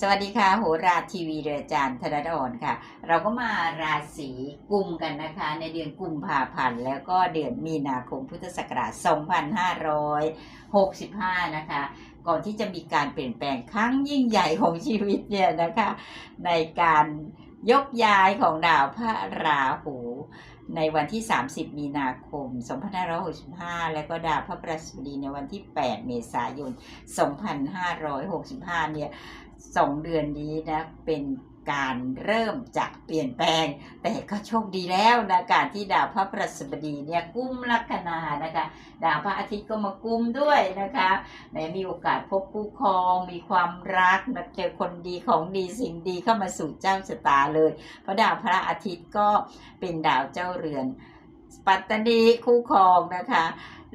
สวัสดีค่ะโหราทีวีเรืออาจารย์ธนดรค่ะ เราก็มาราศีกุมกันนะคะ ในเดือนกุมภาพันธ์แล้วก็เดือนมีนาคมพุทธศักราช 2565 นะคะ ก่อนที่จะมีการเปลี่ยนแปลงครั้งยิ่งใหญ่ของชีวิตเนี่ยนะคะ ในการยกย้ายของดาวพระราหู ในวันที่ 30 มีนาคม 2565 แล้วก็ดาวพระประสุดีในวันที่ 8 เมษายน 2565 เนี่ยสองเดือนนี้นะเป็น การเริ่มจะเปลี่ยนแปลง แต่ก็โชคดีแล้วนะการที่ดาวพระประสบดีเนี่ยกุ้มลัคนานะคะ ดาวพระอาทิตย์ก็มากุ้มด้วยนะคะแม้มีโอกาสพบคู่ครอง มีความรักนะเจอคนดีของดีสิ่งดีเข้ามาสู่เจ้าชะตาเลย เพราะดาวพระอาทิตย์ก็เป็นดาวเจ้าเรือน ปัตตนีคู่ครองนะคะ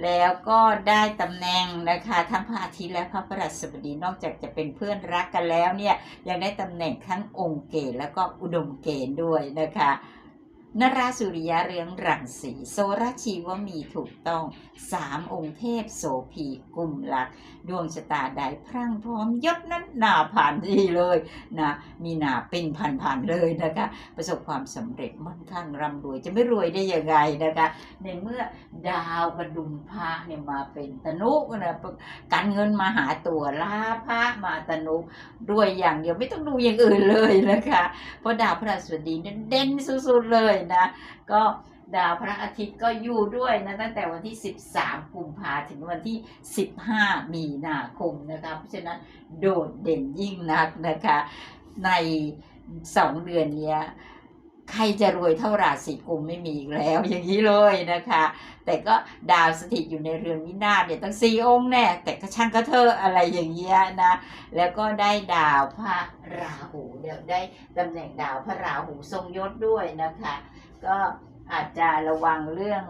แล้วก็ได้ตำแหน่งนะคะทั้งพระอาทิตย์และพระพฤหัสบดีนอกจากจะเป็นเพื่อนรักกันแล้วเนี่ยยังได้ตำแหน่งทั้งองค์เกณฑ์แล้วก็อุดมเกณฑ์ด้วยนะคะ นราสุริยะเรืองรังสีโซรชีวมีถูกต้องสามองค์เทพโสภีกุมลัก ดวงชะตาใดพรั่งพร้อมยศนั้นหนาผ่านดีเลยนะมีหนาเป็นพันๆเลยนะคะ ประสบความสำเร็จมั่นคงร่ำรวยจะไม่รวยได้ยังไงนะคะ ในเมื่อดาวกระดุมพระเนี่ยมาเป็นตนุนะการเงินมาหาตัวลาพระมาตนุรวยอย่างเดียวไม่ต้องดูอย่างอื่นเลยนะคะ เพราะดาวพระราชบดีนั้นเด่นสุดๆเลยนะ ก็ดาวพระอาทิตย์ก็อยู่ด้วยนะตั้งแต่วันที่ 13 กุมภาถึงวันที่ 15 มีนาคมนะคะเพราะฉะนั้นโดดเด่นยิ่งนักนะคะในสองเดือนเนี้ย ใครจะรวยเท่าราศีกุมไม่มีอีกแล้วอย่างนี้เลยนะคะ แต่ก็ดาวสถิตอยู่ในเรือนวินาศเนี่ยตั้งสี่องค์แน่แต่ก็ช่างก็เธออะไรอย่างเงี้ยนะแล้วก็ได้ดาวพระราหูเดี่ยวได้ตำแหน่งดาวพระราหูทรงยศด้วยนะคะ ก็อาจจะระวังเรื่อง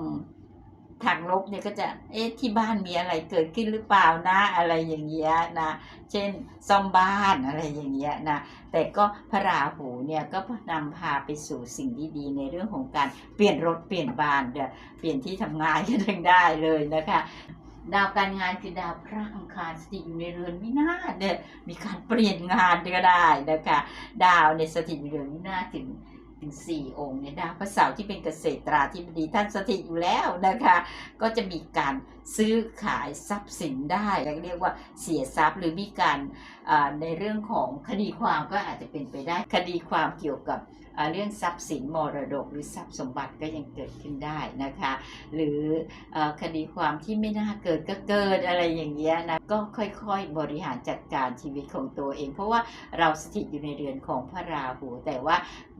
ทางลบเนี่ยก็จะ เอ๊ะที่บ้านมีอะไรเกิดขึ้นหรือเปล่านะ อะไรอย่างเงี้ยนะ เช่นซ่อมบ้านอะไรอย่างเงี้ยนะ แต่ก็พระราหูเนี่ยก็นำพาไปสู่สิ่งดีๆในเรื่องของการเปลี่ยนรถเปลี่ยนบ้านเดี๋ยวเปลี่ยนที่ทำงานก็ยังได้เลยนะคะดาวการงานคือดาวพระอังคารสถิตอยู่ในเรือนวินาศเนี่ยมีการเปลี่ยนงานก็ได้นะคะดาวในสถิตอยู่ในเรือนวินาศถึง ถึงสี่องค์เนี่ยนะพระเสาที่เป็นเกษตราธิบดีท่านสถิตอยู่แล้วนะคะ ก็จะมีการซื้อขายทรัพย์สินได้เรียกว่าเสียทรัพย์หรือมีการในเรื่องของคดีความก็อาจจะเป็นไปได้ คดีความเกี่ยวกับเรื่องทรัพย์สินมรดก หรือทรัพย์สมบัติก็ยังเกิดขึ้นได้นะคะ หรือคดีความที่ไม่น่าเกิดก็เกิดอะไรอย่างเงี้ยนะก็ค่อยๆบริหารจัดการชีวิตของตัวเอง เพราะว่าเราสถิตอยู่ในเรือนของพระราหู แต่ว่า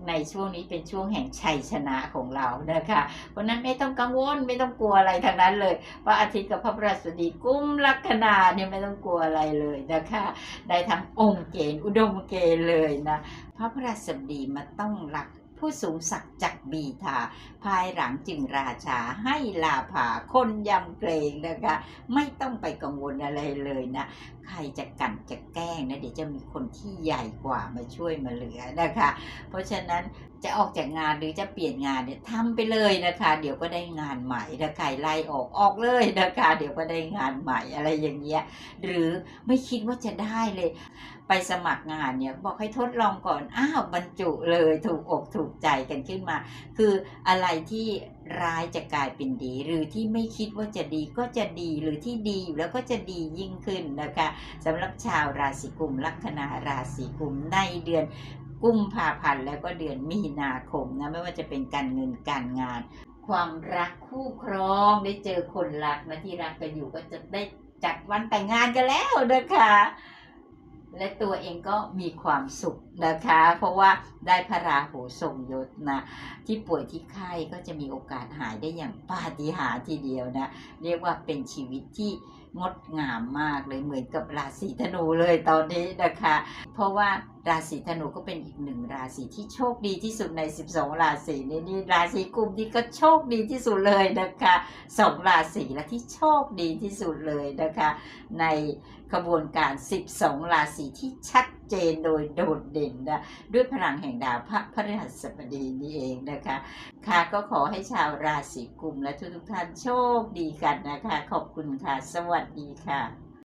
ในช่วงนี้เป็นช่วงแห่งชัยชนะของเรานะคะ เพราะนั้นไม่ต้องกังวลไม่ต้องกลัวอะไรทางนั้นเลยพระอาทิตย์กับพระพฤหัสบดีกุ้มลัคนาเนี่ยไม่ต้องกลัวอะไรเลยนะคะได้ทั้งองค์เกณฑ์อุดมเกณฑ์เลยนะ พระพระสบดีมาต้องหลักผู้สูงศักดิ์จักบีทา ภายหลังจึงราชาให้ลาผาคนยำเกรงนะคะ ไม่ต้องไปกังวลอะไรเลยนะ ใครจะกันจะแกล้งนะ เดี๋ยวจะมีคนที่ใหญ่กว่ามาช่วยมาเหลือนะคะ เพราะฉะนั้น จะออกจากงานหรือจะเปลี่ยนงานเนี่ยทำไปเลยนะคะ เดี๋ยวก็ได้งานใหม่ถ้าใครไล่ออกออกเลยนะคะ เดี๋ยวก็ได้งานใหม่อะไรอย่างเงี้ยหรือไม่คิดว่าจะได้เลย ไปสมัครงานเนี่ยบอกให้ทดลองก่อนอ้าวบรรจุเลยถูกอกถูกใจกันขึ้นมา คืออะไรที่ร้ายจะกลายเป็นดี หรือที่ไม่คิดว่าจะดีก็จะดีหรือที่ดีอยู่แล้วก็จะดียิ่งขึ้นนะคะสำหรับชาวราศีกุมลัคนาราศีกุมในเดือน กุมภาพันธ์แล้วก็เดือนมีนาคมนะ ไม่ว่าจะเป็นการเงินการงาน ความรักคู่ครองได้เจอคนรักนะที่รักกันอยู่ก็จะได้จัดวันแต่งงานกันแล้วนะคะและตัวเองก็มีความสุขนะคะ เพราะว่าได้พระราหูทรงยศนะ ที่ป่วยที่ไข้ก็จะมีโอกาสหายได้อย่างปาฏิหาริย์ทีเดียวนะ เรียกว่าเป็นชีวิตที่งดงามมากเลยเหมือนกับราศีธนูเลยตอนนี้นะคะ เพราะว่าราศีธนูก็เป็นอีกหนึ่งราศีที่โชคดีที่สุดใน 12 ราศีนี้นี่ราศีกุมที่ก็โชคดีที่สุดเลยนะคะสองราศีและที่โชคดีที่สุดเลยนะคะ ในขบวนการ 12 ราศีที่ชัด เจนโดยโดดเด่นนะด้วยพลังแห่งดาวพระพฤหัสบดีนี่เองนะคะ ค่ะก็ขอให้ชาวราศีกุมและทุกทุกท่านโชคดีกันนะคะ ขอบคุณค่ะ สวัสดีค่ะ